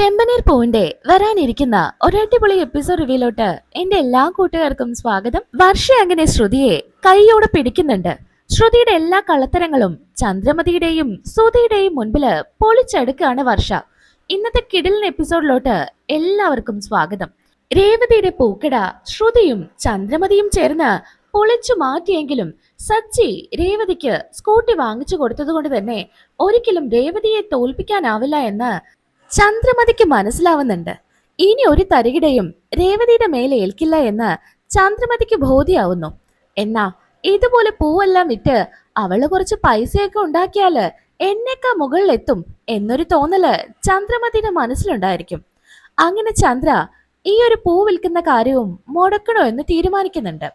ചെമ്പനീർ പൂവിന്റെ വരാനിരിക്കുന്ന ഒരടിപൊളി എപ്പിസോഡ് റിവ്യൂലോട്ട് എന്റെ എല്ലാ കൂട്ടുകാർക്കും സ്വാഗതം. വർഷ അങ്ങനെ ശ്രുതിയെ കൈയോടെ പിടിക്കുന്നുണ്ട്. ശ്രുതിയുടെ എല്ലാ കള്ളത്തരങ്ങളും ചന്ദ്രമതിയുടെയും സുധിയുടെയും മുൻപിൽ പൊളിച്ചെടുക്കുകയാണ് വർഷ. ഇന്നത്തെ കിടിലൻ എപ്പിസോഡിലോട്ട് എല്ലാവർക്കും സ്വാഗതം. രേവതിയുടെ പൂക്കട ശ്രുതിയും ചന്ദ്രമതിയും ചേർന്ന് പൊളിച്ചു മാറ്റിയെങ്കിലും സച്ചി രേവതിക്ക് സ്കൂട്ടി വാങ്ങിച്ചു കൊടുത്തതുകൊണ്ട് തന്നെ ഒരിക്കലും രേവതിയെ തോൽപ്പിക്കാനാവില്ല എന്ന് ചന്ദ്രമതിക്ക് മനസ്സിലാവുന്നുണ്ട്. ഇനി ഒരു തരികിടയും രേവതിയുടെ മേലെ ഏൽക്കില്ല എന്ന് ചന്ദ്രമതിക്ക് ബോധ്യാവുന്നു. എന്നാ ഇതുപോലെ പൂവെല്ലാം വിറ്റ് അവൾ കുറച്ച് പൈസയൊക്കെ ഉണ്ടാക്കിയാൽ എന്നേക്കാ മുകളിലെത്തും എന്നൊരു തോന്നൽ ചന്ദ്രമതിയുടെ മനസ്സിലുണ്ടായിരിക്കും. അങ്ങനെ ചന്ദ്ര ഈ ഒരു പൂ വിൽക്കുന്ന കാര്യവും മുടക്കണോ എന്ന് തീരുമാനിക്കുന്നുണ്ട്.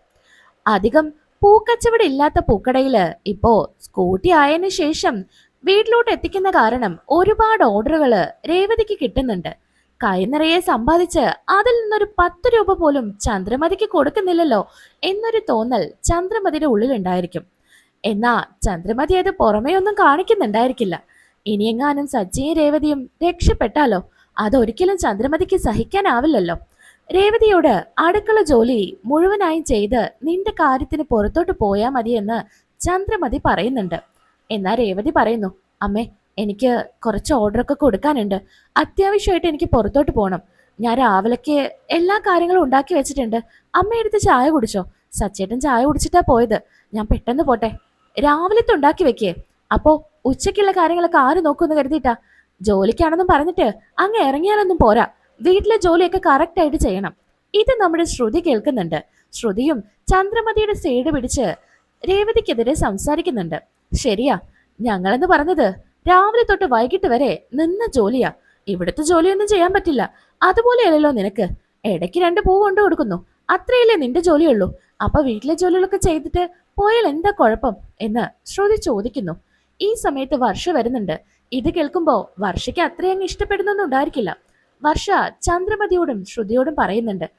അധികം പൂക്കച്ചവടം ഇല്ലാത്ത പൂക്കടയിൽ ഇപ്പോ സ്കൂട്ടി ആയതിനു ശേഷം വീട്ടിലോട്ട് എത്തിക്കുന്ന കാരണം ഒരുപാട് ഓർഡറുകൾ രേവതിക്ക് കിട്ടുന്നുണ്ട്. കൈനിറയെ സമ്പാദിച്ച് അതിൽ നിന്നൊരു പത്ത് രൂപ പോലും ചന്ദ്രമതിക്ക് കൊടുക്കുന്നില്ലല്ലോ എന്നൊരു തോന്നൽ ചന്ദ്രമതിയുടെ ഉള്ളിലുണ്ടായിരിക്കും. എന്നാ ചന്ദ്രമതി അത് പുറമേ ഒന്നും കാണിക്കുന്നുണ്ടായിരിക്കില്ല. ഇനിയെങ്ങാനും സജ്ജയും രേവതിയും രക്ഷപ്പെട്ടാലോ? അതൊരിക്കലും ചന്ദ്രമതിക്ക് സഹിക്കാനാവില്ലല്ലോ. രേവതിയോട് അടുക്കള ജോലി മുഴുവനായും ചെയ്ത് നിന്റെ കാര്യത്തിന് പുറത്തോട്ട് പോയാൽ മതിയെന്ന് ചന്ദ്രമതി പറയുന്നുണ്ട്. എന്നാ രേവതി പറയുന്നു അമ്മേ എനിക്ക് കുറച്ച് ഓർഡറൊക്കെ കൊടുക്കാനുണ്ട്. അത്യാവശ്യമായിട്ട് എനിക്ക് പുറത്തോട്ട് പോകണം ഞാൻ രാവിലേക്ക് എല്ലാ കാര്യങ്ങളും ഉണ്ടാക്കി വെച്ചിട്ടുണ്ട്. അമ്മ എടുത്ത് ചായ കുടിച്ചോ? സച്ചേട്ടൻ ചായ കുടിച്ചിട്ടാ പോയത്. ഞാൻ പെട്ടെന്ന് പോട്ടെ. രാവിലത്തെ ഉണ്ടാക്കി വെക്കേ. അപ്പോ ഉച്ചയ്ക്കുള്ള കാര്യങ്ങളൊക്കെ ആര് നോക്കുമെന്ന് കരുതിയിട്ടാ? ജോലിക്കാണെന്നും പറഞ്ഞിട്ട് അങ്ങ് ഇറങ്ങിയാലൊന്നും പോരാ. വീട്ടിലെ ജോലിയൊക്കെ കറക്റ്റ് ആയിട്ട് ചെയ്യണം. ഇത് നമ്മുടെ ശ്രുതി കേൾക്കുന്നുണ്ട്. ശ്രുതിയും ചന്ദ്രമതിയുടെ സൈഡ് പിടിച്ച് രേവതിക്കെതിരെ സംസാരിക്കുന്നുണ്ട്. ശരിയാ ഞങ്ങളെന്ന് പറഞ്ഞത് രാവിലെ തൊട്ട് വൈകിട്ട് വരെ നിന്ന ജോലിയാ. ഇവിടുത്തെ ജോലിയൊന്നും ചെയ്യാൻ പറ്റില്ല. അതുപോലെയല്ലല്ലോ നിനക്ക്. ഇടയ്ക്ക് രണ്ട് പൂ കൊണ്ടു കൊടുക്കുന്നു. അത്രയല്ലേ നിന്റെ ജോലിയുള്ളൂ. അപ്പൊ വീട്ടിലെ ജോലികളൊക്കെ ചെയ്തിട്ട് പോയാൽ എന്താ കുഴപ്പം എന്ന് ശ്രുതി ചോദിക്കുന്നു. ഈ സമയത്ത് വർഷ വരുന്നുണ്ട്. ഇത് കേൾക്കുമ്പോ വർഷയ്ക്ക് അത്രയങ്ങ് ഇഷ്ടപ്പെടുന്നൊന്നും ഉണ്ടായിരിക്കില്ല. വർഷ ചന്ദ്രമതിയോടും ശ്രുതിയോടും പറയുന്നുണ്ട്.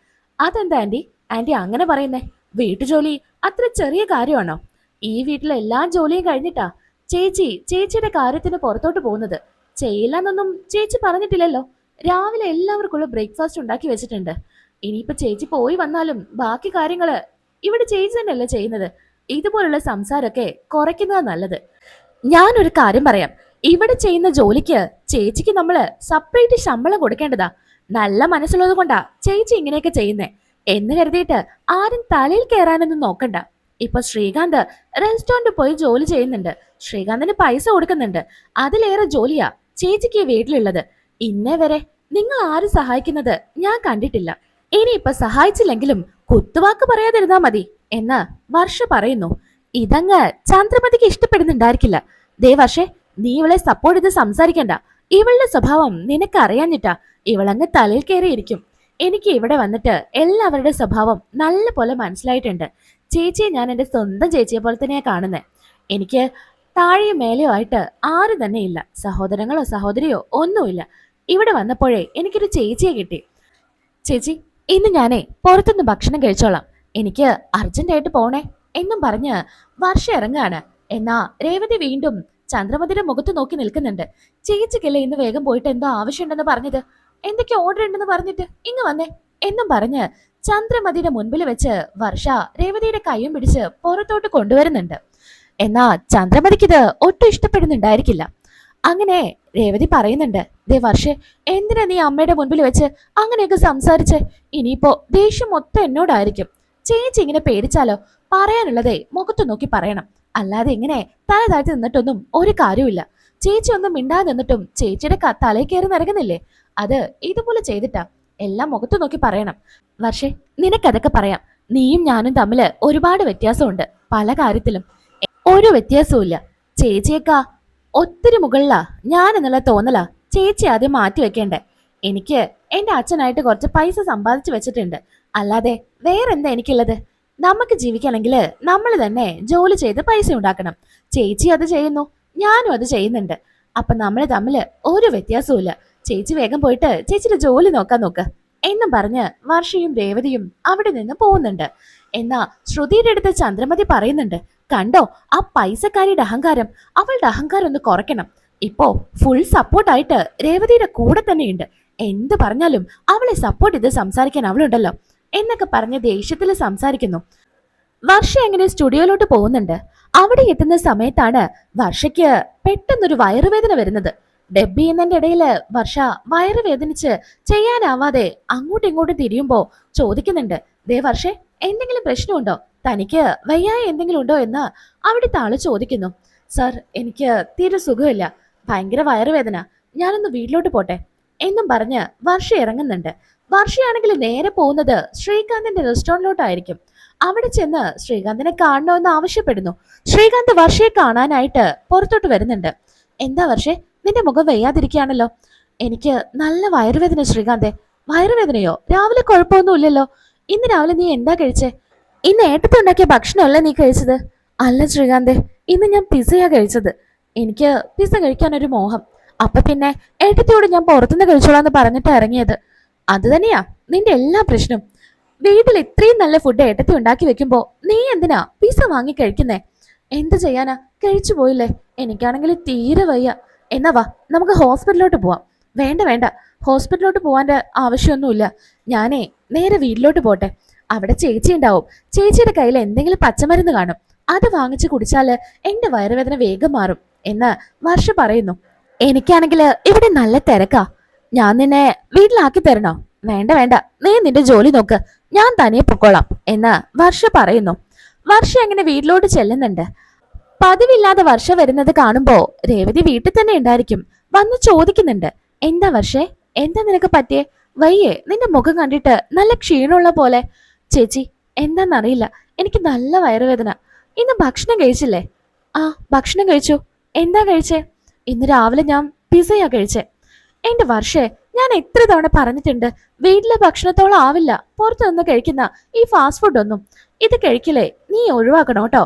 അതെന്താ ആന്റി? ആന്റി അങ്ങനെ പറയുന്നേ. വീട്ടുജോലി അത്ര ചെറിയ കാര്യമാണോ? ഈ വീട്ടിലെ എല്ലാ ജോലിയും കഴിഞ്ഞിട്ടാ ചേച്ചി ചേച്ചിയുടെ കാര്യത്തിന് പുറത്തോട്ട് പോകുന്നത്. ചെയ്യില്ലെന്നൊന്നും ചേച്ചി പറഞ്ഞിട്ടില്ലല്ലോ. രാവിലെ എല്ലാവർക്കുള്ള ബ്രേക്ക്ഫാസ്റ്റ് ഉണ്ടാക്കി വെച്ചിട്ടുണ്ട്. ഇനിയിപ്പോ ചേച്ചി പോയി വന്നാലും ബാക്കി കാര്യങ്ങൾ ഇവിടെ ചേച്ചി തന്നെയല്ലേ ചെയ്യുന്നത്. ഇതുപോലുള്ള സംസാരമൊക്കെ കുറയ്ക്കുന്നത് നല്ലത്. ഞാനൊരു കാര്യം പറയാം. ഇവിടെ ചെയ്യുന്ന ജോലിക്ക് ചേച്ചിക്ക് നമ്മൾ സെപ്പറേറ്റ് ശമ്പളം കൊടുക്കേണ്ടതാ. നല്ല മനസ്സുള്ളത് കൊണ്ടാ ചേച്ചി ഇങ്ങനെയൊക്കെ ചെയ്യുന്നേ. എന്ന് കരുതിയിട്ട് ആരും തലയിൽ കയറാനൊന്നും നോക്കണ്ട. ഇപ്പൊ ശ്രീകാന്ത് റെസ്റ്റോറന്റ് പോയി ജോലി ചെയ്യുന്നുണ്ട്. ശ്രീകാന്തിന് പൈസ കൊടുക്കുന്നുണ്ട്. അതിലേറെ ജോലിയാ ചേച്ചിക്ക് വീട്ടിലുള്ളത്. ഇന്നേ വരെ നിങ്ങൾ ആരും സഹായിക്കുന്നത് ഞാൻ കണ്ടിട്ടില്ല. ഇനിയിപ്പൊ സഹായിച്ചില്ലെങ്കിലും കുത്തുവാക്ക് പറയാതിരുന്നാ മതി എന്ന് വർഷ പറയുന്നു. ഇതങ്ങ് ചന്ദ്രമതിക്ക് ഇഷ്ടപ്പെടുന്നുണ്ടായിരിക്കില്ല. ദേ വർഷേ നീ ഇവളെ സപ്പോർട്ട് ചെയ്ത് സംസാരിക്കണ്ട. ഇവളുടെ സ്വഭാവം നിനക്ക് അറിയാഞ്ഞിട്ടാ ഇവളങ്ങ് തലയിൽ കയറിയിരിക്കും. എനിക്ക് ഇവിടെ വന്നിട്ട് എല്ലാവരുടെ സ്വഭാവം നല്ല പോലെ മനസ്സിലായിട്ടുണ്ട്. ചേച്ചിയെ ഞാൻ എന്റെ സ്വന്തം ചേച്ചിയെ പോലെ തന്നെയാ കാണുന്നത് എനിക്ക് താഴെയോ മേലെയോ ആയിട്ട് ആരും തന്നെ ഇല്ല. സഹോദരങ്ങളോ സഹോദരിയോ ഒന്നുമില്ല. ഇവിടെ വന്നപ്പോഴേ എനിക്കൊരു ചേച്ചിയെ കിട്ടി. ചേച്ചി ഇന്ന് ഞാനേ പുറത്തുനിന്ന് ഭക്ഷണം കഴിച്ചോളാം. എനിക്ക് അർജന്റായിട്ട് പോണേ എന്നും പറഞ്ഞ് വർഷ ഇറങ്ങാണ്. എന്നാ രേവതി വീണ്ടും ചന്ദ്രമതിയുടെ മുഖത്ത് നോക്കി നിൽക്കുന്നുണ്ട്. ചേച്ചിക്കല്ലേ ഇന്ന് വേഗം പോയിട്ട് എന്തോ ആവശ്യമുണ്ടെന്ന് പറഞ്ഞത്? എന്തൊക്കെ ഓർഡർ ഉണ്ടെന്ന് പറഞ്ഞിട്ട് ഇങ്ങ് വന്നേ എന്നും പറഞ്ഞ് ചന്ദ്രമതിയുടെ മുൻപിൽ വെച്ച് വർഷ രേവതിയുടെ കൈയും പിടിച്ച് പുറത്തോട്ട് കൊണ്ടുവരുന്നുണ്ട്. എന്നാ ചന്ദ്രമതിക്ക് ഇത് ഒട്ടും ഇഷ്ടപ്പെടുന്നുണ്ടായിരിക്കില്ല. അങ്ങനെ രേവതി പറയുന്നുണ്ട് ദേ വർഷേ എന്തിനാ നീ അമ്മയുടെ മുൻപിൽ വെച്ച് അങ്ങനെയൊക്കെ സംസാരിച്ച്? ഇനിയിപ്പോ ദേഷ്യം മൊത്തം എന്നോടായിരിക്കും. ചേച്ചി ഇങ്ങനെ പേടിച്ചാലോ? പറയാനുള്ളതേ മുഖത്ത് നോക്കി പറയണം. അല്ലാതെ ഇങ്ങനെ തല താഴ്ത്തി നിന്നിട്ടൊന്നും ഒരു കാര്യമില്ല ചേച്ചി ഒന്നും മിണ്ടാതെ നിന്നിട്ടും ചേച്ചിയുടെ തലയിൽ കയറി നിറങ്ങുന്നില്ലേ അത് ഇതുപോലെ ചെയ്തിട്ടാ എല്ലാം മുഖത്ത് നോക്കി പറയണം. വർഷേ നിനക്കതൊക്കെ പറയാം. നീയും ഞാനും തമ്മിൽ ഒരുപാട് വ്യത്യാസമുണ്ട് പല കാര്യത്തിലും. ഒരു വ്യത്യാസവും ഇല്ല ചേച്ചിയേക്കാ ഒത്തിരി മുകളിലാ ഞാൻ എന്നുള്ള തോന്നലാ ചേച്ചി ആദ്യം മാറ്റി വെക്കേണ്ടേ. എനിക്ക് എന്റെ അച്ഛനായിട്ട് കുറച്ച് പൈസ സമ്പാദിച്ചു വെച്ചിട്ടുണ്ട്. അല്ലാതെ വേറെന്താ എനിക്കുള്ളത്? നമുക്ക് ജീവിക്കണമെങ്കിൽ നമ്മൾ തന്നെ ജോലി ചെയ്ത് പൈസ ഉണ്ടാക്കണം. ചേച്ചി അത് ചെയ്യുന്നു ഞാനും അത് ചെയ്യുന്നുണ്ട്. അപ്പൊ നമ്മൾ തമ്മിൽ ഒരു വ്യത്യാസവും ചേച്ചി വേഗം പോയിട്ട് ചേച്ചിയുടെ ജോലി നോക്കാൻ നോക്ക്. എന്നും പറഞ്ഞ് വർഷയും രേവതിയും അവിടെ നിന്ന് പോകുന്നുണ്ട്. എന്നാ ശ്രുതിയുടെ അടുത്ത് ചന്ദ്രമതി പറയുന്നുണ്ട് കണ്ടോ ആ പൈസക്കാരിയുടെ അഹങ്കാരം അവളുടെ അഹങ്കാരം ഒന്ന് കുറയ്ക്കണം. ഇപ്പോ ഫുൾ സപ്പോർട്ടായിട്ട് രേവതിയുടെ കൂടെ തന്നെയുണ്ട്. എന്ത് പറഞ്ഞാലും അവളെ സപ്പോർട്ട് ചെയ്ത് സംസാരിക്കാൻ അവളുണ്ടല്ലോ. എന്നൊക്കെ പറഞ്ഞ് ദേഷ്യത്തിൽ സംസാരിക്കുന്നു. വർഷ എങ്ങനെ സ്റ്റുഡിയോയിലോട്ട് പോകുന്നുണ്ട്. അവിടെ എത്തുന്ന സമയത്താണ് വർഷയ്ക്ക് പെട്ടെന്നൊരു വയറുവേദന വരുന്നത്. ഡെബി എന്നതിന്റെ ഇടയിൽ വർഷ വയറ് വേദനിച്ച് ചെയ്യാനാവാതെ അങ്ങോട്ടും ഇങ്ങോട്ടും തിരിയുമ്പോ ചോദിക്കുന്നുണ്ട്. ദേ വർഷേ എന്തെങ്കിലും പ്രശ്നമുണ്ടോ? തനിക്ക് വയ്യായ എന്തെങ്കിലും ഉണ്ടോ എന്ന് അവിടുത്തെ ആൾ ചോദിക്കുന്നു. സർ എനിക്ക് തീരെ സുഖമില്ല. ഭയങ്കര വയറുവേദന ഞാനൊന്ന് വീട്ടിലോട്ട് പോട്ടെ എന്നും പറഞ്ഞ് വർഷ ഇറങ്ങുന്നുണ്ട്. വർഷയാണെങ്കിൽ നേരെ പോകുന്നത് ശ്രീകാന്തിന്റെ റെസ്റ്റോറന്റിലോട്ടായിരിക്കും. അവിടെ ചെന്ന് ശ്രീകാന്തിനെ കാണണമെന്ന് ആവശ്യപ്പെടുന്നു. ശ്രീകാന്ത് വർഷയെ കാണാനായിട്ട് പുറത്തോട്ട് വരുന്നുണ്ട്. എന്താ വർഷേ നിന്റെ മുഖം വയ്യാതിരിക്കുകയാണല്ലോ. എനിക്ക് നല്ല വയറുവേദന ശ്രീകാന്തേ. വയറുവേദനയോ? രാവിലെ കുഴപ്പമൊന്നുമില്ലല്ലോ. ഇന്ന് രാവിലെ നീ എന്താ കഴിച്ചേ? ഇന്ന് ഏട്ടത്തുണ്ടാക്കിയ ഭക്ഷണമല്ല നീ കഴിച്ചത്? അല്ല ശ്രീകാന്തേ ഇന്ന് ഞാൻ പിസയാ കഴിച്ചത്. എനിക്ക് പിസ കഴിക്കാനൊരു മോഹം. അപ്പൊ പിന്നെ ഏട്ടത്തിയോട് ഞാൻ പുറത്തുനിന്ന് കഴിച്ചോളാന്ന് പറഞ്ഞിട്ട് ഇറങ്ങിയത്. അത് തന്നെയാ നിന്റെ എല്ലാ പ്രശ്നം വീട്ടിൽ ഇത്രയും നല്ല ഫുഡ് ഏട്ടത്തി ഉണ്ടാക്കി വെക്കുമ്പോ നീ എന്തിനാ പിസ വാങ്ങി കഴിക്കുന്നേ? എന്ത് ചെയ്യാനാ? കഴിച്ചു പോയില്ലേ? എനിക്കാണെങ്കിൽ തീരെ വയ്യ. എന്നാ വാ നമുക്ക് ഹോസ്പിറ്റലിലോട്ട് പോവാം. വേണ്ട വേണ്ട. ഹോസ്പിറ്റലിലോട്ട് പോകാന്റെ ആവശ്യമൊന്നുമില്ല. ഞാനേ നേരെ വീട്ടിലോട്ട് പോട്ടെ. അവിടെ ചേച്ചി ഉണ്ടാവും. ചേച്ചിയുടെ കയ്യിൽ എന്തെങ്കിലും പച്ചമരുന്ന് കാണും. അത് വാങ്ങിച്ച് കുടിച്ചാൽ എന്റെ വയറുവേദന വേഗം മാറും എന്ന് വർഷ പറയുന്നു. എനിക്കാണെങ്കിൽ ഇവിടെ നല്ല തിരക്കാ. ഞാൻ നിന്നെ വീട്ടിലാക്കി തരണോ? വേണ്ട വേണ്ട. നീ നിന്റെ ജോലി നോക്ക്. ഞാൻ തനിയെ പൊക്കോളാം എന്ന് വർഷ പറയുന്നു. വർഷ എങ്ങനെ വീട്ടിലോട്ട് ചെല്ലുന്നുണ്ട്? പതിവില്ലാതെ വർഷ വരുന്നത് കാണുമ്പോ രേവതി വീട്ടിൽ തന്നെ ഉണ്ടായിരിക്കും. വന്ന് ചോദിക്കുന്നുണ്ട് എന്താ വർഷേ? എന്താ നിനക്ക് പറ്റിയേ? വയ്യേ നിന്റെ മുഖം കണ്ടിട്ട് നല്ല ക്ഷീണമുള്ള പോലെ. ചേച്ചി എന്താന്നറിയില്ല. എനിക്ക് നല്ല വയറുവേദന. ഇന്ന് ഭക്ഷണം കഴിച്ചില്ലേ? ആ ഭക്ഷണം കഴിച്ചു. എന്താ കഴിച്ചേ? ഇന്ന് രാവിലെ ഞാൻ പിസയാ കഴിച്ചേ. എന്റെ വർഷേ ഞാൻ എത്ര തവണ പറഞ്ഞിട്ടുണ്ട് വീട്ടിലെ ഭക്ഷണത്തോളം ആവില്ല. പുറത്തു നിന്ന് കഴിക്കുന്ന ഈ ഫാസ്റ്റ് ഫുഡ് ഒന്നും ഇത് കഴിക്കില്ലേ നീ ഒഴിവാക്കണം കേട്ടോ.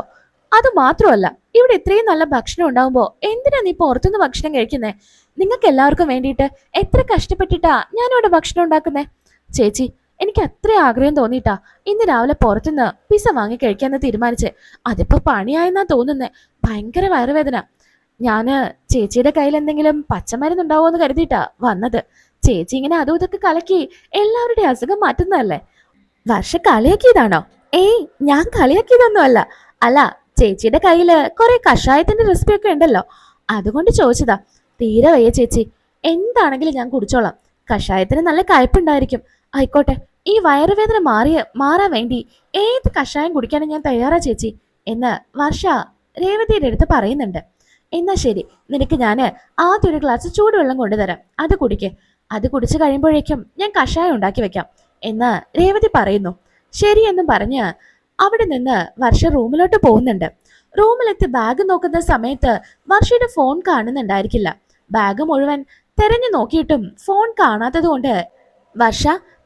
അത് മാത്രമല്ല ഇവിടെ ഇത്രയും നല്ല ഭക്ഷണം ഉണ്ടാകുമ്പോ എന്തിനാ നീ പുറത്തുനിന്ന് ഭക്ഷണം കഴിക്കുന്നേ? നിങ്ങൾക്ക് എല്ലാവർക്കും വേണ്ടിയിട്ട് എത്ര കഷ്ടപ്പെട്ടിട്ടാ ഞാനിവിടെ ഭക്ഷണം ഉണ്ടാക്കുന്നേ? ചേച്ചി എനിക്ക് അത്ര ആഗ്രഹം തോന്നിയിട്ടാ ഇന്ന് രാവിലെ പുറത്തുനിന്ന് പിസ വാങ്ങി കഴിക്കാന്ന് തീരുമാനിച്ച്. അതിപ്പോ പണിയായെന്നാ തോന്നുന്നേ. ഭയങ്കര വയറുവേദന. ഞാൻ ചേച്ചിയുടെ കയ്യിൽ എന്തെങ്കിലും പച്ചമരുന്നുണ്ടാവോ എന്ന് കരുതിയിട്ടാ വന്നത്. ചേച്ചി ഇങ്ങനെ അതും ഇതൊക്കെ കലക്കി എല്ലാവരുടെയും അസുഖം മാറ്റുന്നതല്ലേ? വർഷ കളിയാക്കിയതാണോ? ഏയ് ഞാൻ കളിയാക്കിയതൊന്നും അല്ല അല്ല ചേച്ചിയുടെ കയ്യിൽ കുറെ കഷായത്തിന്റെ റെസിപ്പി ഒക്കെ ഉണ്ടല്ലോ. അതുകൊണ്ട് ചോദിച്ചതാ തീരെ വയ്യ ചേച്ചി എന്താണെങ്കിലും ഞാൻ കുടിച്ചോളാം. കഷായത്തിന് നല്ല കയ്പുണ്ടായിരിക്കും ആയിക്കോട്ടെ ഈ വയറുവേദന മാറിയ മാറാൻ വേണ്ടി ഏത് കഷായം കുടിക്കാനും ഞാൻ തയ്യാറാ ചേച്ചി എന്ന് വർഷ രേവതിയുടെ അടുത്ത് പറയുന്നുണ്ട്. എന്നാ ശരി നിനക്ക് ഞാൻ ആദ്യം ഒരു ഗ്ലാസ് ചൂടുവെള്ളം കൊണ്ടുതരാം. അത് കുടിക്ക്. അത് കുടിച്ചു കഴിയുമ്പോഴേക്കും ഞാൻ കഷായം ഉണ്ടാക്കി വെക്കാം എന്ന് രേവതി പറയുന്നു. ശരിയെന്നും പറഞ്ഞ് അവിടെ നിന്ന് വർഷ റൂമിലോട്ട് പോകുന്നുണ്ട്. റൂമിലെത്തി ബാഗ് നോക്കുന്ന സമയത്ത് വർഷയുടെ ഫോൺ കാണുന്നുണ്ടായിരിക്കില്ല. ബാഗ് മുഴുവൻ തെരഞ്ഞു നോക്കിയിട്ടും ഫോൺ കാണാത്തത് കൊണ്ട് വർഷ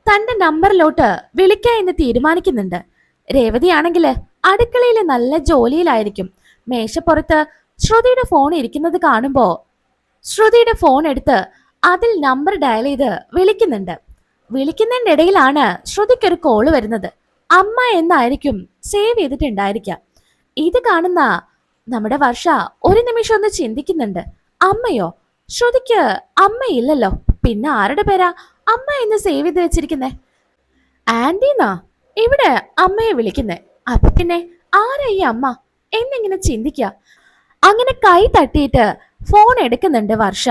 തന്റെ നമ്പറിലോട്ട് വിളിക്ക എന്ന് തീരുമാനിക്കുന്നുണ്ട്. രേവതിയാണെങ്കിൽ അടുക്കളയിലെ നല്ല ജോലിയിലായിരിക്കും. മേശപ്പുറത്ത് ശ്രുതിയുടെ ഫോൺ ഇരിക്കുന്നത് കാണുമ്പോ ശ്രുതിയുടെ ഫോൺ എടുത്ത് അതിൽ നമ്പർ ഡയൽ ചെയ്ത് വിളിക്കുന്നുണ്ട്. വിളിക്കുന്നതിന്റെ ഇടയിലാണ് ശ്രുതിക്കൊരു കോൾ വരുന്നത്. അമ്മ എന്നായിരിക്കും സേവ് ചെയ്തിട്ടുണ്ടായിരിക്കാം. ഇത് കാണുന്ന നമ്മുടെ വർഷ ഒരു നിമിഷം ഒന്ന് ചിന്തിക്കുന്നുണ്ട്. അമ്മയോ? ശ്രുതിക്ക് അമ്മയില്ലല്ലോ. പിന്നെ ആരുടെ പേരാ? അമ്മ എന്ന് സേവ് ചെയ്ത് വെച്ചിരിക്കുന്നേ. ആന്റീന്നാ ഇവിടെ അമ്മയെ വിളിക്കുന്നേ. അപ്പൊ പിന്നെ ആരാ ഈ അമ്മ? എന്നിങ്ങനെ ചിന്തിക്ക അങ്ങനെ കൈ തട്ടിയിട്ട് ഫോൺ എടുക്കുന്നുണ്ട് വർഷ.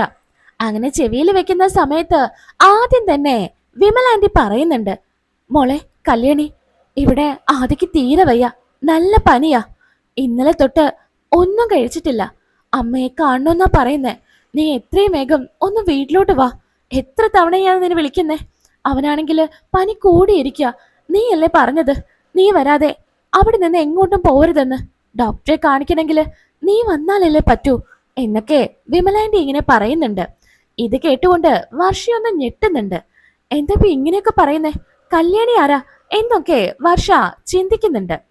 അങ്ങനെ ചെവിയിൽ വെക്കുന്ന സമയത്ത് ആദ്യം തന്നെ വിമലാന്റി പറയുന്നുണ്ട്. മോളെ കല്യാണി ഇവിടെ ആദ്യക്ക് തീരെ വയ്യ. നല്ല പനിയാ. ഇന്നലെ തൊട്ട് ഒന്നും കഴിച്ചിട്ടില്ല. അമ്മയെ കാണണമെന്നാ പറയുന്നേ. നീ എത്രയും വേഗം ഒന്ന് വീട്ടിലോട്ട് വാ. എത്ര തവണയാണ് നിന്നെ വിളിക്കുന്നേ? അവനാണെങ്കിൽ പനി കൂടിയിരിക്കുക നീയല്ലേ പറഞ്ഞത്? നീ വരാതെ അവിടെ നിന്ന് എങ്ങോട്ടും പോരുതെന്ന് ഡോക്ടറെ കാണിക്കണമെങ്കിൽ നീ വന്നാലല്ലേ പറ്റൂ എന്നൊക്കെ വിമലാന്റെ ഇങ്ങനെ പറയുന്നുണ്ട്. ഇത് കേട്ടുകൊണ്ട് വർഷയൊന്ന് ഞെട്ടുന്നുണ്ട്. എന്താ ഇങ്ങനെയൊക്കെ പറയുന്നേ? കല്യാണി ആരാ? എന്നൊക്കെ വർഷ ചിന്തിക്കുന്നുണ്ട്.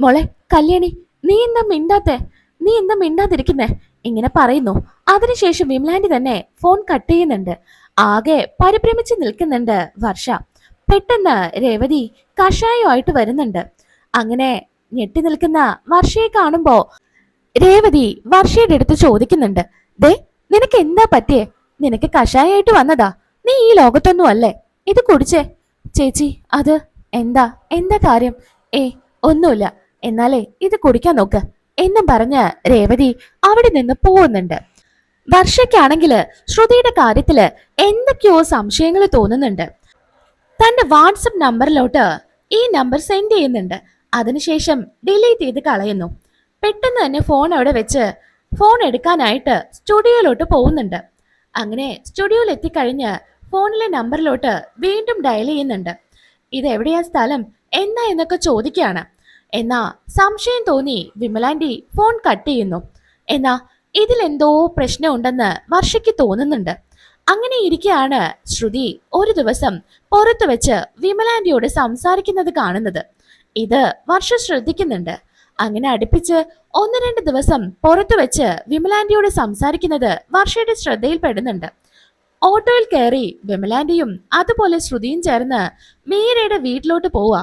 മോളെ കല്യാണി നീ എന്താ മിണ്ടാത്തെ? നീ എന്താ മിണ്ടാതിരിക്കുന്നേ? ഇങ്ങനെ പറയുന്നു. അതിനുശേഷം വിമലാൻഡി തന്നെ ഫോൺ കട്ട് ചെയ്യുന്നുണ്ട്. ആകെ പരിഭ്രമിച്ച് നിൽക്കുന്നുണ്ട് വർഷ. പെട്ടെന്ന് രേവതി കഷായമായിട്ട് വരുന്നുണ്ട്. അങ്ങനെ ഞെട്ടി നിൽക്കുന്ന വർഷയെ കാണുമ്പോ രേവതി വർഷയുടെ അടുത്ത് ചോദിക്കുന്നുണ്ട്. ദേ നിനക്ക് എന്താ പറ്റിയേ? നിനക്ക് കഷായമായിട്ട് വന്നതാ. നീ ഈ ലോകത്തൊന്നും അല്ലേ? ഇത് കുടിച്ചേ. ചേച്ചി അത് എന്താ? എന്താ കാര്യം? ഏ ഒന്നുമില്ല. എന്നാലേ ഇത് കുടിക്കാൻ നോക്ക്. എന്നും പറഞ്ഞ് രേവതി അവിടെ നിന്ന് പോകുന്നുണ്ട്. വർഷയ്ക്കാണെങ്കിൽ ശ്രുതിയുടെ കാര്യത്തിൽ എന്തൊക്കെയോ സംശയങ്ങൾ തോന്നുന്നുണ്ട്. തന്റെ വാട്സപ്പ് നമ്പറിലോട്ട് ഈ നമ്പർ സെൻഡ് ചെയ്യുന്നുണ്ട്. അതിനുശേഷം ഡിലീറ്റ് ചെയ്ത് കളയുന്നു. പെട്ടെന്ന് തന്നെ ഫോൺ അവിടെ വെച്ച് ഫോൺ എടുക്കാനായിട്ട് സ്റ്റുഡിയോയിലോട്ട് പോകുന്നുണ്ട്. അങ്ങനെ സ്റ്റുഡിയോയിൽ എത്തിക്കഴിഞ്ഞ് ഫോണിലെ നമ്പറിലോട്ട് വീണ്ടും ഡയൽ ചെയ്യുന്നുണ്ട്. ഇത് എവിടെയാ സ്ഥലം? എന്നാ എന്നൊക്കെ ചോദിക്കുകയാണ്. എന്നാ സംശയം തോന്നി വിമലാന്റി ഫോൺ കട്ട് ചെയ്യുന്നു. എന്നാ ഇതിലെന്തോ പ്രശ്നമുണ്ടെന്ന് വർഷയ്ക്ക് തോന്നുന്നുണ്ട്. അങ്ങനെ ഇരിക്കെയാണ് ശ്രുതി ഒരു ദിവസം പുറത്തു വെച്ച് വിമലാന്റിയോട് സംസാരിക്കുന്നത് കാണുന്നത്. ഇത് വർഷ ശ്രദ്ധിക്കുന്നുണ്ട്. അങ്ങനെ അടുപ്പിച്ച് ഒന്ന് രണ്ട് ദിവസം പുറത്തു വെച്ച് വിമലാന്റിയോട് സംസാരിക്കുന്നത് വർഷയുടെ ശ്രദ്ധയിൽപ്പെടുന്നുണ്ട്. ഓട്ടോയിൽ കയറി വിമലാന്റിയും അതുപോലെ ശ്രുതിയും ചേർന്ന് മീരയുടെ വീട്ടിലോട്ട് പോവാ.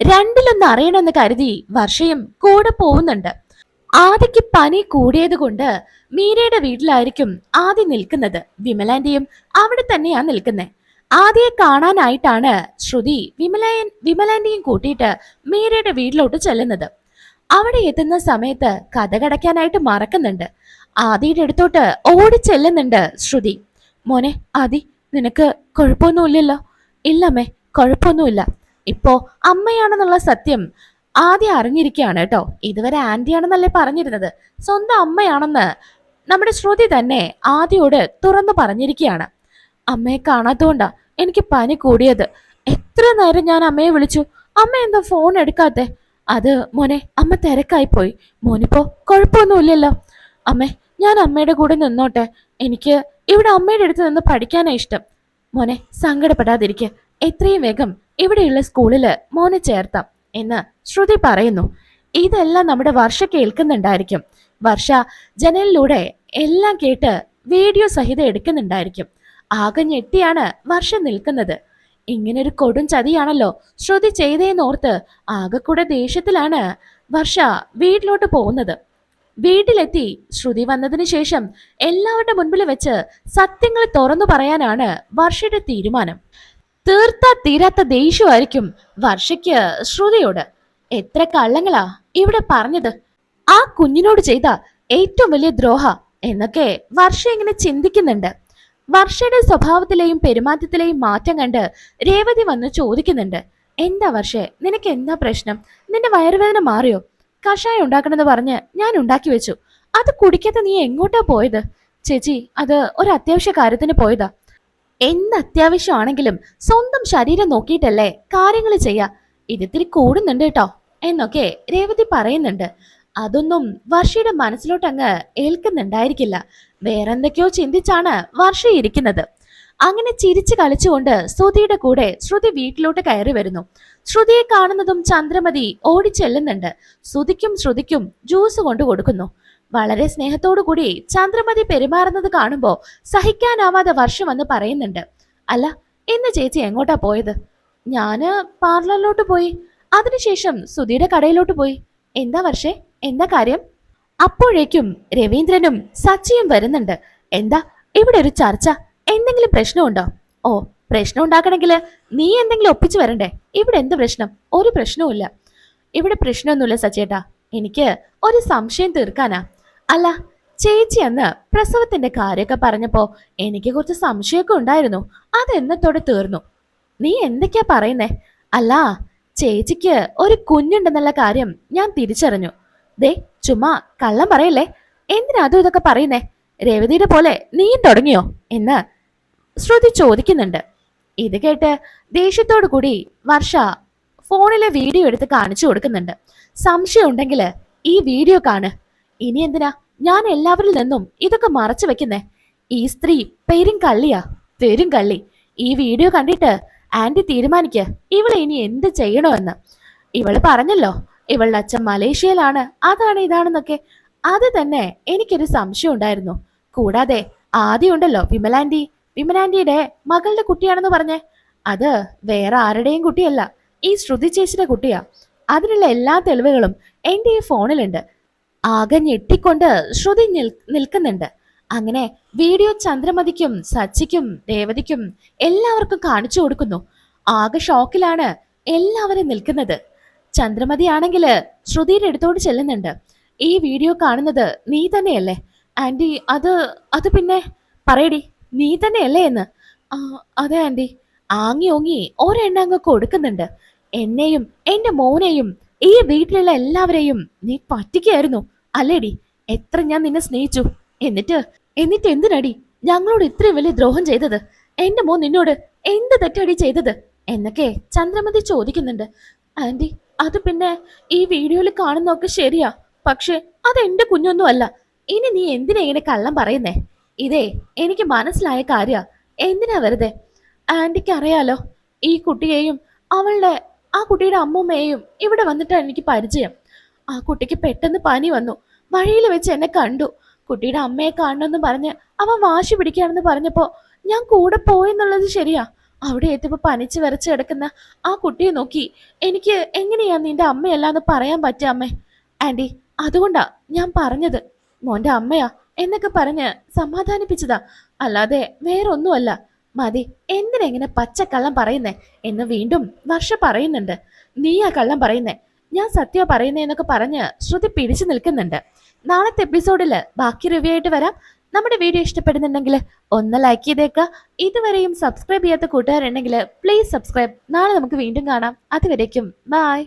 രണ്ടിലൊന്ന് അറിയണമെന്ന് കരുതി വർഷയും കൂടെ പോകുന്നുണ്ട്. ആദിക്ക് പനി കൂടിയത് കൊണ്ട് മീരയുടെ വീട്ടിലായിരിക്കും ആദ്യം നിൽക്കുന്നത്. വിമലാന്റിയും അവിടെ തന്നെയാ നിൽക്കുന്നത് ആദ്യയെ കാണാനായിട്ടാണ് ശ്രുതി വിമലയൻ വിമലാന്റിയും കൂട്ടിയിട്ട് മീരയുടെ വീട്ടിലോട്ട് ചെല്ലുന്നത്. അവിടെ എത്തുന്ന സമയത്ത് കഥ കടയ്ക്കാനായിട്ട് മറക്കുന്നുണ്ട്. ആദിയുടെ അടുത്തോട്ട് ഓടി ചെല്ലുന്നുണ്ട് ശ്രുതി. മോനെ ആദി നിനക്ക് കുഴപ്പമൊന്നുമില്ലല്ലോ? ഇല്ലമ്മേ കുഴപ്പമൊന്നുമില്ല. ഇപ്പോ അമ്മയാണെന്നുള്ള സത്യം ആദ്യം അറിഞ്ഞിരിക്കുകയാണ് കേട്ടോ. ഇതുവരെ ആന്റിയാണെന്നല്ലേ പറഞ്ഞിരുന്നത്. സ്വന്തം അമ്മയാണെന്ന് നമ്മുടെ ശ്രുതി തന്നെ ആദ്യോട് തുറന്നു പറഞ്ഞിരിക്കുകയാണ്. അമ്മയെ കാണാത്തോണ്ടാ എനിക്ക് പനി കൂടിയത്. എത്ര നേരം ഞാൻ അമ്മയെ വിളിച്ചു? അമ്മ എന്താ ഫോൺ എടുക്കാത്തെ? അത് മോനെ അമ്മ തിരക്കായി പോയി മോനിപ്പോ കുഴപ്പമൊന്നുമില്ലല്ലോ. അമ്മേ ഞാൻ അമ്മയുടെ കൂടെ നിന്നോട്ടെ. എനിക്ക് ഇവിടെ അമ്മയുടെ അടുത്ത് നിന്ന് പഠിക്കാനാ ഇഷ്ടം. മോനെ സങ്കടപ്പെടാതിരിക്കെ. എത്രയും വേഗം ഇവിടെയുള്ള സ്കൂളിൽ മോനെ ചേർത്താം എന്ന് ശ്രുതി പറയുന്നു. ഇതെല്ലാം നമ്മുടെ വർഷ കേൾക്കുന്നുണ്ടായിരിക്കും. വർഷ ജനലിലൂടെ എല്ലാം കേട്ട് വീഡിയോ സഹിതം എടുക്കുന്നുണ്ടായിരിക്കും. ആകെ ഞെട്ടിയാണ് വർഷ നിൽക്കുന്നത്. ഇങ്ങനൊരു കൊടും ചതിയാണല്ലോ ശ്രുതി ചെയ്തേന്നോർത്ത് കൂടെ ദേഷ്യത്തിലാണ് വർഷ വീട്ടിലോട്ട് പോകുന്നത്. വീട്ടിലെത്തി ശ്രുതി വന്നതിന് ശേഷം എല്ലാവരുടെ മുൻപിൽ വെച്ച് സത്യങ്ങൾ തുറന്നു പറയാനാണ് വർഷയുടെ തീരുമാനം. തീർത്ത തീരാത്ത ദേഷ്യമായിരിക്കും വർഷയ്ക്ക് ശ്രുതിയോട്. എത്ര കള്ളങ്ങളാ ഇവിടെ പറഞ്ഞത്? ആ കുഞ്ഞിനോട് ചെയ്ത ഏറ്റവും വലിയ ദ്രോഹ എന്നൊക്കെ വർഷ ഇങ്ങനെ ചിന്തിക്കുന്നുണ്ട്. വർഷയുടെ സ്വഭാവത്തിലെയും പെരുമാറ്റത്തിലെയും മാറ്റം കണ്ട് രേവതി വന്ന് ചോദിക്കുന്നുണ്ട്. എന്താ വർഷേ നിനക്ക് എന്താ പ്രശ്നം? നിന്റെ വയറുവേദന മാറിയോ? കഷായം ഉണ്ടാക്കണമെന്ന് പറഞ്ഞ് ഞാൻ ഉണ്ടാക്കി വെച്ചു. അത് കുടിക്കാതെ നീ എങ്ങോട്ടാ പോയത്? ചേച്ചി അത് ഒരു അത്യാവശ്യ കാര്യത്തിന് പോയതാ. എന്ത് അത്യാവശ്യമാണെങ്കിലും സ്വന്തം ശരീരം നോക്കിയിട്ടല്ലേ കാര്യങ്ങൾ ചെയ്യാ? ഇതിത്തിരി കൂടുന്നുണ്ട് കേട്ടോ എന്നൊക്കെ രേവതി പറയുന്നുണ്ട്. അതൊന്നും വർഷയുടെ മനസ്സിലോട്ടങ്ങ് ഏൽക്കുന്നുണ്ടായിരിക്കില്ല. വേറെന്തൊക്കെയോ ചിന്തിച്ചാണ് വർഷ ഇരിക്കുന്നത്. അങ്ങനെ ചിരിച്ചു കളിച്ചുകൊണ്ട് ശ്രുതിയുടെ കൂടെ ശ്രുതി വീട്ടിലോട്ട് കയറി വരുന്നു. ശ്രുതിയെ കാണുന്നതും ചന്ദ്രമതി ഓടിച്ചെല്ലുന്നുണ്ട്. ശ്രുതിക്കും ശ്രുതിക്കും ജ്യൂസ് കൊണ്ടു കൊടുക്കുന്നു. വളരെ സ്നേഹത്തോടു കൂടി ചന്ദ്രമതി പെരുമാറുന്നത് കാണുമ്പോൾ സഹിക്കാനാവാതെ വർഷം വന്ന് പറയുന്നുണ്ട്. അല്ല ഇന്ന് ചേച്ചി എങ്ങോട്ടാ പോയത്? ഞാൻ പാർലറിലോട്ട് പോയി. അതിനുശേഷം സുധിയുടെ കടയിലോട്ട് പോയി. എന്താ വർഷേ? എന്താ കാര്യം? അപ്പോഴേക്കും രവീന്ദ്രനും സച്ചിയും വരുന്നുണ്ട്. എന്താ? ഇവിടെ ഒരു ചർച്ച. എന്തെങ്കിലും പ്രശ്നമുണ്ടോ? ഓ പ്രശ്നം ഉണ്ടാക്കണമെങ്കിൽ നീ എന്തെങ്കിലും ഒപ്പിച്ചു വരണ്ടേ? ഇവിടെ എന്ത് പ്രശ്നം? ഒരു പ്രശ്നവുമില്ല ഇവിടെ പ്രശ്നമൊന്നുമില്ല സച്ചേട്ടാ. എനിക്ക് ഒരു സംശയം തീർക്കാനാ. അല്ല ചേച്ചി അന്ന് പ്രസവത്തിന്റെ കാര്യമൊക്കെ പറഞ്ഞപ്പോ എനിക്ക് കുറച്ച് സംശയമൊക്കെ ഉണ്ടായിരുന്നു. അത് എന്നത്തോടെ തീർന്നു. നീ എന്തൊക്കെയാ പറയുന്നേ? അല്ല ചേച്ചിക്ക് ഒരു കുഞ്ഞുണ്ടെന്നുള്ള കാര്യം ഞാൻ തിരിച്ചറിഞ്ഞു. ദേ ചുമ്മാ കള്ളം പറയല്ലേ? എന്തിനാ അതും ഇതൊക്കെ പറയുന്നേ? രേവതിയുടെ പോലെ നീയും തുടങ്ങിയോ? എന്ന് ശ്രുതി ചോദിക്കുന്നുണ്ട്. ഇത് കേട്ട് ദേഷ്യത്തോടു കൂടി വർഷ ഫോണിലെ വീഡിയോ എടുത്ത് കാണിച്ചു കൊടുക്കുന്നുണ്ട്. സംശയം ഉണ്ടെങ്കിൽ ഈ വീഡിയോ കാണ്. ഇനി എന്തിനാ? ഞാൻ എല്ലാവരിൽ നിന്നും ഇതൊക്കെ മറച്ചു വെക്കുന്നേ? ഈ സ്ത്രീ പെരും കള്ളിയാ പെരും കള്ളി. ഈ വീഡിയോ കണ്ടിട്ട് ആന്റി തീരുമാനിക്ക. ഇവളെ ഇനി എന്ത് ചെയ്യണമെന്ന്? ഇവൾ പറഞ്ഞല്ലോ ഇവളുടെ അച്ഛൻ മലേഷ്യയിലാണ്. അതാണ് ഇതാണെന്നൊക്കെ. അത് തന്നെ എനിക്കൊരു സംശയം ഉണ്ടായിരുന്നു. കൂടാതെ ആദ്യം ഉണ്ടല്ലോ വിമലാന്റി. വിമലാന്റിയുടെ മകളുടെ കുട്ടിയാണെന്ന് പറഞ്ഞേ. അത് വേറെ ആരുടെയും കുട്ടിയല്ല ഈ ശ്രുതി ചേച്ചിയുടെ കുട്ടിയാ. അതിനുള്ള എല്ലാ തെളിവുകളും എന്റെ ഈ ഫോണിലുണ്ട്. ആകെ ഞെട്ടിക്കൊണ്ട് ശ്രുതി നിൽ നിൽക്കുന്നുണ്ട്. അങ്ങനെ വീഡിയോ ചന്ദ്രമതിക്കും സച്ചിക്കും രേവതിക്കും എല്ലാവർക്കും കാണിച്ചു കൊടുക്കുന്നു. ആകെ ഷോക്കിലാണ് എല്ലാവരും നിൽക്കുന്നത്. ചന്ദ്രമതി ആണെങ്കിൽ ശ്രുതിയുടെ അടുത്തോട് ചെല്ലുന്നുണ്ട്. ഈ വീഡിയോ കാണുന്നത് നീ തന്നെയല്ലേ? ആന്റി അത് അത് പിന്നെ പറയടി. നീ തന്നെയല്ലേ എന്ന്? ആ അതെ ആന്റി. ആങ്ങി ഓങ്ങി ഒരെണ്ണ അങ്ങ് കൊടുക്കുന്നുണ്ട്. എന്നെയും എന്റെ മോനെയും ഈ വീട്ടിലുള്ള എല്ലാവരെയും നീ പറ്റിക്കായിരുന്നു അല്ലേടി എത്ര ഞാൻ നിന്നെ സ്നേഹിച്ചു. എന്നിട്ട് എന്നിട്ട് എന്തിനടി ഞങ്ങളോട് ഇത്രയും വലിയ ദ്രോഹം ചെയ്തത്? എന്റെ മോൻ നിന്നോട് എന്ത് തെറ്റടി ചെയ്തത്? എന്നൊക്കെ ചന്ദ്രമതി ചോദിക്കുന്നുണ്ട്. ആന്റി അത് പിന്നെ ഈ വീഡിയോയിൽ കാണുന്നൊക്കെ ശരിയാ. പക്ഷെ അത് എന്റെ കുഞ്ഞൊന്നും അല്ല ഇനി നീ എന്തിനാ ഇങ്ങനെ കള്ളം പറയുന്നേ? ഇതേ എനിക്ക് മനസ്സിലായ കാര്യ. എന്തിനാ വെറുതെ? ആന്റിക്ക് അറിയാലോ ഈ കുട്ടിയെയും അവളുടെ ആ കുട്ടിയുടെ അമ്മൂമ്മയെയും ഇവിടെ വന്നിട്ടാണ് എനിക്ക് പരിചയം. ആ കുട്ടിക്ക് പെട്ടെന്ന് പനി വന്നു. വഴിയിൽ വെച്ച് എന്നെ കണ്ടു. കുട്ടിയുടെ അമ്മയെ കാണണമെന്ന് പറഞ്ഞ് അവൻ വാശി പിടിക്കാണെന്ന് പറഞ്ഞപ്പോൾ ഞാൻ കൂടെ പോയെന്നുള്ളത് ശരിയാ. അവിടെ എത്തിയപ്പോ പനിച്ച് വരച്ച് കിടക്കുന്ന ആ കുട്ടിയെ നോക്കി. എനിക്ക് എങ്ങനെയാ നിന്റെ അമ്മയല്ലാന്ന് പറയാൻ പറ്റിയ അമ്മേ? ആന്റി അതുകൊണ്ടാ ഞാൻ പറഞ്ഞത്. മോന്റെ അമ്മയാ. എന്നൊക്കെ പറഞ്ഞ് സമാധാനിപ്പിച്ചതാ. അല്ലാതെ വേറൊന്നുമല്ല. മതി എന്തിനെങ്ങനെ പച്ചക്കള്ളം പറയുന്നേ? എന്ന് വീണ്ടും വർഷ പറയുന്നുണ്ട്. നീയാ കള്ളം പറയുന്നേ? ഞാൻ സത്യം പറയുന്നേ എന്നൊക്കെ പറഞ്ഞ് ശ്രുതി പിടിച്ചു നിൽക്കുന്നുണ്ട്. നാളത്തെ എപ്പിസോഡിൽ ബാക്കി റിവ്യൂ ആയിട്ട് വരാം. നമ്മുടെ വീഡിയോ ഇഷ്ടപ്പെടുന്നുണ്ടെങ്കിൽ ഒന്ന് ലൈക്ക് ചെയ്തേക്കുക. ഇതുവരെയും സബ്സ്ക്രൈബ് ചെയ്യാത്ത കൂട്ടുകാരുണ്ടെങ്കിൽ പ്ലീസ് സബ്സ്ക്രൈബ് നാളെ നമുക്ക് വീണ്ടും കാണാം. അതുവരേക്കും ബൈ